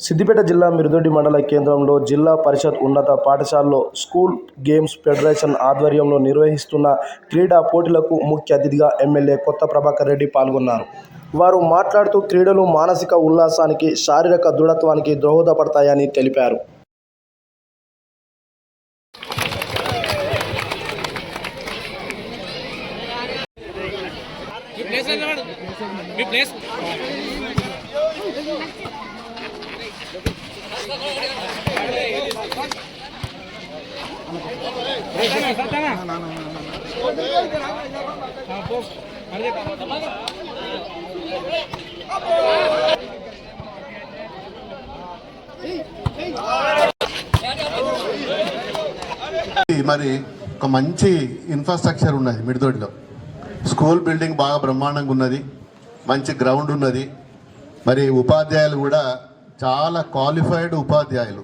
సిద్దిపేట జిల్లా మిరుదొడ్డి మండల కేంద్రంలో జిల్లా పరిషత్ ఉన్నత పాఠశాలలో స్కూల్ గేమ్స్ ఫెడరేషన్ ఆధ్వర్యంలో నిర్వహిస్తున్న క్రీడా పోటీలకు ముఖ్య అతిథిగా ఎమ్మెల్యే కొత్త ప్రభాకర్ రెడ్డి పాల్గొన్నారు. వారు మాట్లాడుతూ క్రీడలు మానసిక ఉల్లాసానికి శారీరక దృఢత్వానికి దోహదపడతాయని తెలిపారు. మరి ఒక మంచి ఇన్ఫ్రాస్ట్రక్చర్ ఉన్నది మిడిదొడ్డిలో స్కూల్ బిల్డింగ్ బాగా బ్రహ్మాండంగా ఉన్నది. మంచి గ్రౌండ్ ఉన్నది. మరి ఉపాధ్యాయులు కూడా చాలా క్వాలిఫైడ్ ఉపాధ్యాయులు.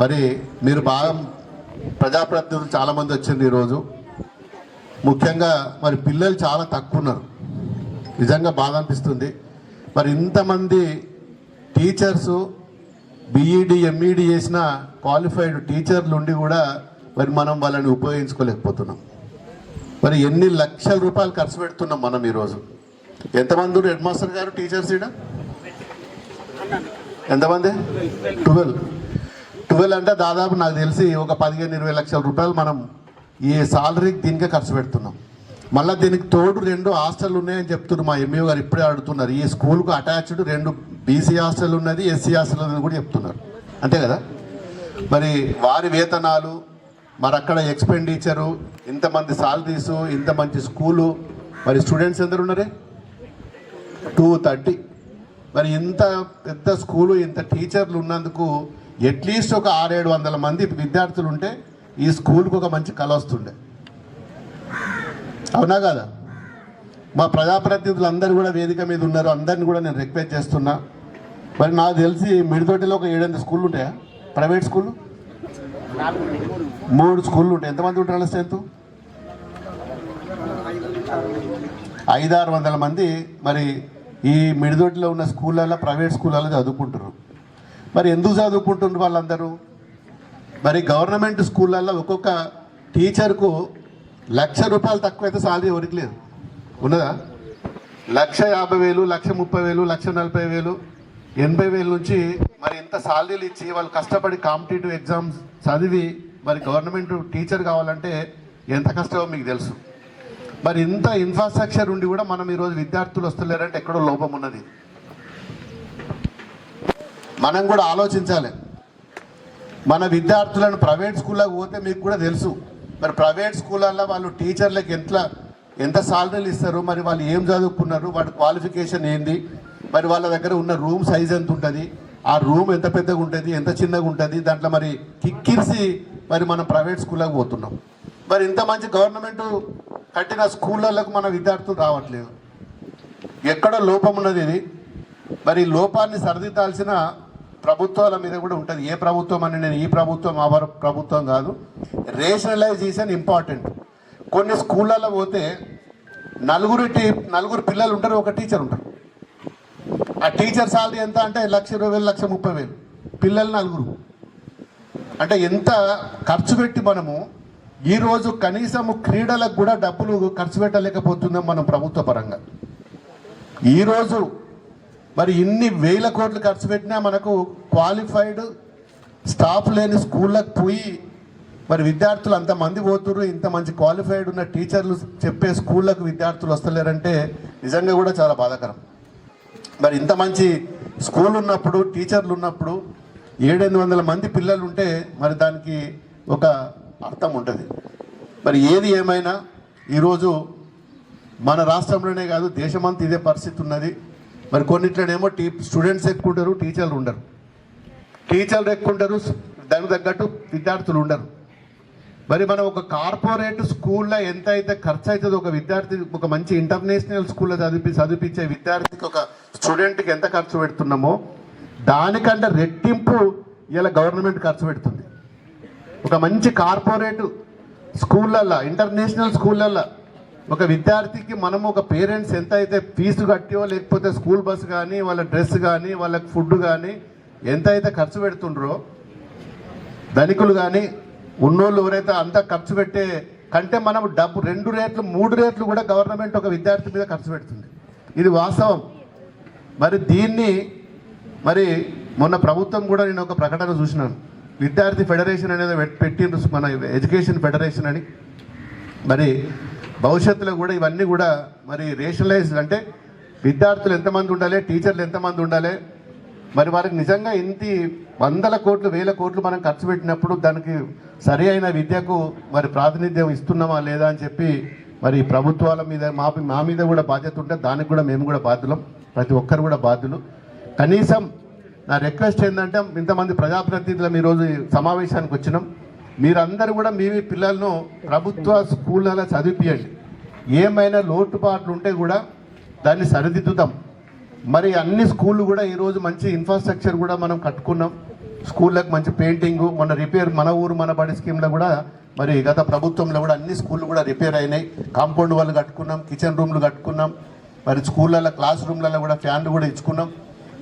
మరి మీరు బాగా ప్రజాప్రతినిధులు చాలామంది వచ్చింది ఈరోజు. ముఖ్యంగా మరి పిల్లలు చాలా తక్కువ ఉన్నారు నిజంగా బాధ అనిపిస్తుంది. మరి ఇంతమంది టీచర్సు బీఈడి ఎంఈడి చేసిన క్వాలిఫైడ్ టీచర్లు ఉండి కూడా మరి మనం వాళ్ళని ఉపయోగించుకోలేకపోతున్నాం. మరి ఎన్ని లక్షల రూపాయలు ఖర్చు పెడుతున్నాం మనం ఈరోజు? ఎంతమంది హెడ్ మాస్టర్ గారు టీచర్స్ ఇడ ఎంతమంది? ట్వెల్వ్. ట్వెల్వ్ అంటే దాదాపు నాకు తెలిసి ఒక పదిహేను ఇరవై లక్షల రూపాయలు మనం ఈ సాలరీకి దీనికే ఖర్చు పెడుతున్నాం. మళ్ళీ దీనికి తోడు రెండు హాస్టల్ ఉన్నాయని చెప్తున్నారు మా ఎంఈఓ గారు ఇప్పుడే అడుగుతున్నారు. ఈ స్కూల్కు అటాచ్డ్ రెండు బీసీ హాస్టల్ ఉన్నది ఎస్సీ హాస్టల్ ఉన్నది కూడా చెప్తున్నారు. అంతే కదా? మరి వారి వేతనాలు మరి అక్కడ ఎక్స్పెండిచరు ఇంతమంది సాలరీస్ ఇంత మంచి స్కూలు మరి స్టూడెంట్స్ ఎందరు ఉన్నారే? Two thirty. మరి ఇంత పెద్ద స్కూలు ఇంత టీచర్లు ఉన్నందుకు అట్లీస్ట్ ఒక ఆరేడు వందల మంది విద్యార్థులు ఉంటే ఈ స్కూల్కి ఒక మంచి కళ వస్తుండే. అవునా కదా? మా ప్రజాప్రతినిధులు అందరూ కూడా వేదిక మీద ఉన్నారు. అందరిని కూడా నేను రిక్వెస్ట్ చేస్తున్నా. మరి నాకు తెలిసి మిడితోటిలో ఒక ఏడెనిమిది స్కూళ్ళు ఉంటాయా? ప్రైవేట్ స్కూళ్ళు? మూడు స్కూళ్ళు ఉంటాయి. ఎంతమంది ఉంటారు స్ట్రెంత్? ఐదారు వందల మంది మరి ఈ మిడిదొడ్డిలో ఉన్న స్కూళ్ళల్లో ప్రైవేట్ స్కూళ్ళల్లో చదువుకుంటారు మరి ఎందుకు చదువుకుంటున్నారు వాళ్ళందరూ? మరి గవర్నమెంట్ స్కూళ్ళల్లో ఒక్కొక్క టీచర్కు లక్ష రూపాయలు తక్కువైతే సాలరీ ఎవరికి లేదు. ఉన్నదా? లక్ష యాభై వేలు లక్ష ముప్పై వేలు లక్ష నలభై వేలు ఎనభై వేల నుంచి మరి ఇంత సాలరీలు ఇచ్చి వాళ్ళు కష్టపడి కాంపిటేటివ్ ఎగ్జామ్స్ చదివి మరి గవర్నమెంట్ టీచర్ కావాలంటే ఎంత కష్టమో మీకు తెలుసు. మరి ఇంత ఇన్ఫ్రాస్ట్రక్చర్ ఉండి కూడా మనం ఈరోజు విద్యార్థులు వస్తలేరంటే ఎక్కడో లోపం ఉన్నది. మనం కూడా ఆలోచించాలి. మన విద్యార్థులను ప్రైవేట్ స్కూల్లోకి పోతే మీకు కూడా తెలుసు. మరి ప్రైవేట్ స్కూళ్ళల్లో వాళ్ళు టీచర్లకు ఎంత ఎంత సాలరీలు ఇస్తారు? మరి వాళ్ళు ఏం చదువుకున్నారు? వాటి క్వాలిఫికేషన్ ఏంది? మరి వాళ్ళ దగ్గర ఉన్న రూమ్ సైజ్ ఎంత ఉంటుంది? ఆ రూమ్ ఎంత పెద్దగా ఉంటుంది? ఎంత చిన్నగా ఉంటుంది? దాంట్లో మరి కిక్కిరిసి మరి మనం ప్రైవేట్ స్కూళ్ళకు పోతున్నాం. మరి ఇంత మంచి గవర్నమెంట్ కట్టిన స్కూళ్ళకు మన విద్యార్థులు రావట్లేదు. ఎక్కడ లోపం ఉన్నది ఇది? మరి లోపాన్ని సరిదిద్దాల్సిన ప్రభుత్వాల మీద కూడా ఉంటుంది. ఏ ప్రభుత్వం అని నేను ఈ ప్రభుత్వం ఆ ప్రభుత్వం కాదు. రేషనలైజేషన్ ఇంపార్టెంట్ కొన్ని స్కూళ్ళల్లో పోతే నలుగురు టీ నలుగురు పిల్లలు ఉంటారు ఒక టీచర్ ఉంటారు ఆ టీచర్ సాలరీ ఎంత అంటే లక్ష ఇరవై వేలు లక్ష ముప్పై వేలు. పిల్లలు నలుగురు. అంటే ఎంత ఖర్చు పెట్టి మనము ఈరోజు కనీసం క్రీడలకు కూడా డబ్బులు ఖర్చు పెట్టలేకపోతున్నాం మనం ప్రభుత్వ పరంగా. ఈరోజు మరి ఇన్ని వేల కోట్లు ఖర్చు పెట్టినా మనకు క్వాలిఫైడ్ స్టాఫ్ లేని స్కూళ్ళకు పోయి మరి విద్యార్థులు అంతమంది పోతున్నారు ఇంత మంచి క్వాలిఫైడ్ ఉన్న టీచర్లు చెప్పే స్కూళ్ళకు విద్యార్థులు వస్తలేరంటే నిజంగా కూడా చాలా బాధాకరం. మరి ఇంత మంచి స్కూల్ ఉన్నప్పుడు టీచర్లు ఉన్నప్పుడు ఏడెనిమిది వందల మంది పిల్లలు ఉంటే మరి దానికి ఒక అర్థం ఉంటుంది. మరి ఏది ఏమైనా ఈరోజు మన రాష్ట్రంలోనే కాదు దేశమంతా ఇదే పరిస్థితి ఉన్నది. మరి కొన్నిట్లనేమో టీ స్టూడెంట్స్ ఎక్కువ ఉంటారు టీచర్లు ఉండరు. టీచర్లు ఎక్కువ ఉంటారు దానికి తగ్గట్టు విద్యార్థులు ఉండరు. మరి మనం ఒక కార్పొరేట్ స్కూల్లో ఎంత అయితే ఖర్చు అవుతుందో ఒక విద్యార్థి ఒక మంచి ఇంటర్నేషనల్ స్కూల్లో చదివి చదివించే విద్యార్థికి ఒక స్టూడెంట్కి ఎంత ఖర్చు పెడుతున్నామో దానికంటే రెట్టింపు ఇలా గవర్నమెంట్ ఖర్చు పెడుతుంది. ఒక మంచి కార్పొరేట్ స్కూళ్ళల్లో ఇంటర్నేషనల్ స్కూళ్ళల్లో ఒక విద్యార్థికి మనం ఒక పేరెంట్స్ ఎంత అయితే ఫీజు కట్టియో లేకపోతే స్కూల్ బస్ కానీ వాళ్ళ డ్రెస్ కానీ వాళ్ళకి ఫుడ్ కానీ ఎంత అయితే ఖర్చు పెడుతుండ్రో ధనికులు కానీ ఉన్నోళ్ళు ఎవరైతే అంత ఖర్చు పెట్టే కంటే మనం డబ్బు రెండు రేట్లు మూడు రేట్లు కూడా గవర్నమెంట్ ఒక విద్యార్థి మీద ఖర్చు పెడుతుంది. ఇది వాస్తవం. మరి దీన్ని మరి మొన్న ప్రభుత్వం కూడా నేను ఒక ప్రకటన చూసినాను. విద్యార్థి ఫెడరేషన్ అనేది పెట్టిండ్రు మన ఎడ్యుకేషన్ ఫెడరేషన్ అని. మరి భవిష్యత్తులో కూడా ఇవన్నీ కూడా మరి రేషనలైజ్ అంటే విద్యార్థులు ఎంతమంది ఉండాలి టీచర్లు ఎంతమంది ఉండాలి మరి వారికి నిజంగా ఇంత వందల కోట్లు వేల కోట్లు మనం ఖర్చు పెట్టినప్పుడు దానికి సరి అయిన విద్యకు మరి ప్రాతినిధ్యం ఇస్తున్నామా లేదా అని చెప్పి మరి ప్రభుత్వాల మీద మా మా మీద కూడా బాధ్యత ఉంటే దానికి కూడా మేము కూడా బాధ్యులం ప్రతి ఒక్కరు కూడా బాధ్యులు. కనీసం నా రిక్వెస్ట్ ఏంటంటే ఇంతమంది ప్రజాప్రతినిధులం ఈరోజు సమావేశానికి వచ్చినాం. మీరందరూ కూడా మీ పిల్లలను ప్రభుత్వ స్కూళ్ళలో చదివిపియండి. ఏమైనా లోటుపాట్లు ఉంటే కూడా దాన్ని సరిదిద్దుతాం మరి అన్ని స్కూళ్ళు కూడా ఈరోజు మంచి ఇన్ఫ్రాస్ట్రక్చర్ కూడా మనం కట్టుకున్నాం. స్కూళ్ళకి మంచి పెయింటింగు మన రిపేర్ మన ఊరు మన బడి స్కీమ్లో కూడా మరి గత ప్రభుత్వంలో కూడా అన్ని స్కూళ్ళు కూడా రిపేర్ అయినాయి. కాంపౌండ్ వాళ్ళు కట్టుకున్నాం కిచెన్ రూమ్లు కట్టుకున్నాం. మరి స్కూళ్ళల్లో క్లాస్ రూమ్లలో కూడా ఫ్యాన్లు కూడా ఇచ్చుకున్నాం.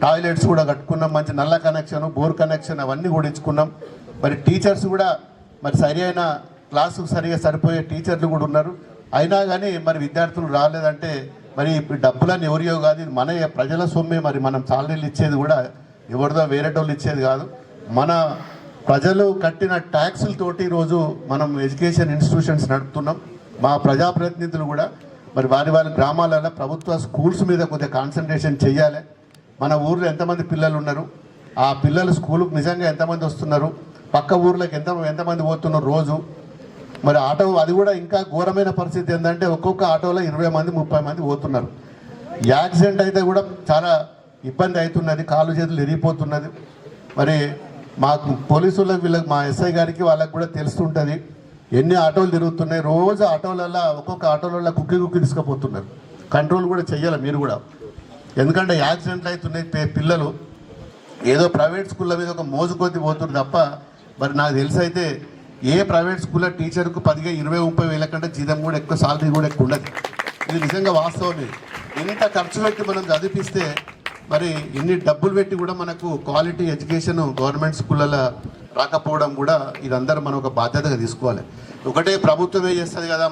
టాయిలెట్స్ కూడా కట్టుకున్నాం. మంచి నల్ల కనెక్షన్ బోర్ కనెక్షన్ అవన్నీ కూడా ఇచ్చుకున్నాం. మరి టీచర్స్ కూడా మరి సరి అయిన క్లాసుకు సరిగా సరిపోయే టీచర్లు కూడా ఉన్నారు. అయినా కానీ మరి విద్యార్థులు రాలేదంటే మరి ఇప్పుడు డబ్బులని ఎవరియో కాదు మన ప్రజల సొమ్మే మరి మనం సాలరీలు ఇచ్చేది కూడా ఎవరిదో వేరేటోళ్ళు ఇచ్చేది కాదు. మన ప్రజలు కట్టిన ట్యాక్సులతోటి ఈరోజు మనం ఎడ్యుకేషన్ ఇన్స్టిట్యూషన్స్ నడుపుతున్నాం. మా ప్రజాప్రతినిధులు కూడా మరి వారి వారి గ్రామాలలో ప్రభుత్వ స్కూల్స్ మీద కొద్దిగా కాన్సన్ట్రేషన్ చేయాలి. మన ఊర్లో ఎంతమంది పిల్లలు ఉన్నారు? ఆ పిల్లలు స్కూల్కి నిజంగా ఎంతమంది వస్తున్నారు? పక్క ఊర్లోకి ఎంత ఎంతమంది పోతున్నారు రోజు? మరి ఆటో అది కూడా ఇంకా ఘోరమైన పరిస్థితి ఏంటంటే ఒక్కొక్క ఆటోలో ఇరవై మంది ముప్పై మంది పోతున్నారు. యాక్సిడెంట్ అయితే కూడా చాలా ఇబ్బంది అవుతున్నది కాళ్ళు చేతులు ఎరిగిపోతున్నది మరి మాకు పోలీసులకు వీళ్ళకి మా ఎస్ఐ గారికి వాళ్ళకి కూడా తెలుస్తుంటుంది ఎన్ని ఆటోలు తిరుగుతున్నాయి. రోజు ఆటోలలో ఒక్కొక్క ఆటోలలో కుక్కి కుక్కి తీసుకుపోతున్నారు. కంట్రోల్ కూడా చెయ్యాలి మీరు కూడా. ఎందుకంటే యాక్సిడెంట్లు అవుతున్నాయి పిల్లలు. ఏదో ప్రైవేట్ స్కూళ్ళ మీద ఒక మోజు కొద్ది పోతుంది తప్ప మరి నాకు తెలిసి అయితే ఏ ప్రైవేట్ స్కూల్లో టీచర్కు పదిగా ఇరవై ముప్పై వేల కంటే జీతం కూడా ఎక్కువ సాలరీ కూడా ఎక్కువ ఉండదు. ఇది నిజంగా వాస్తవమే. ఎంత ఖర్చు పెట్టి మనం చదివిపిస్తే మరి ఇన్ని డబ్బులు పెట్టి కూడా మనకు క్వాలిటీ ఎడ్యుకేషన్ గవర్నమెంట్ స్కూళ్ళలో రాకపోవడం కూడా ఇదందరూ మనం ఒక బాధ్యతగా తీసుకోవాలి. ఒకటే ప్రభుత్వమే చేస్తుంది కదా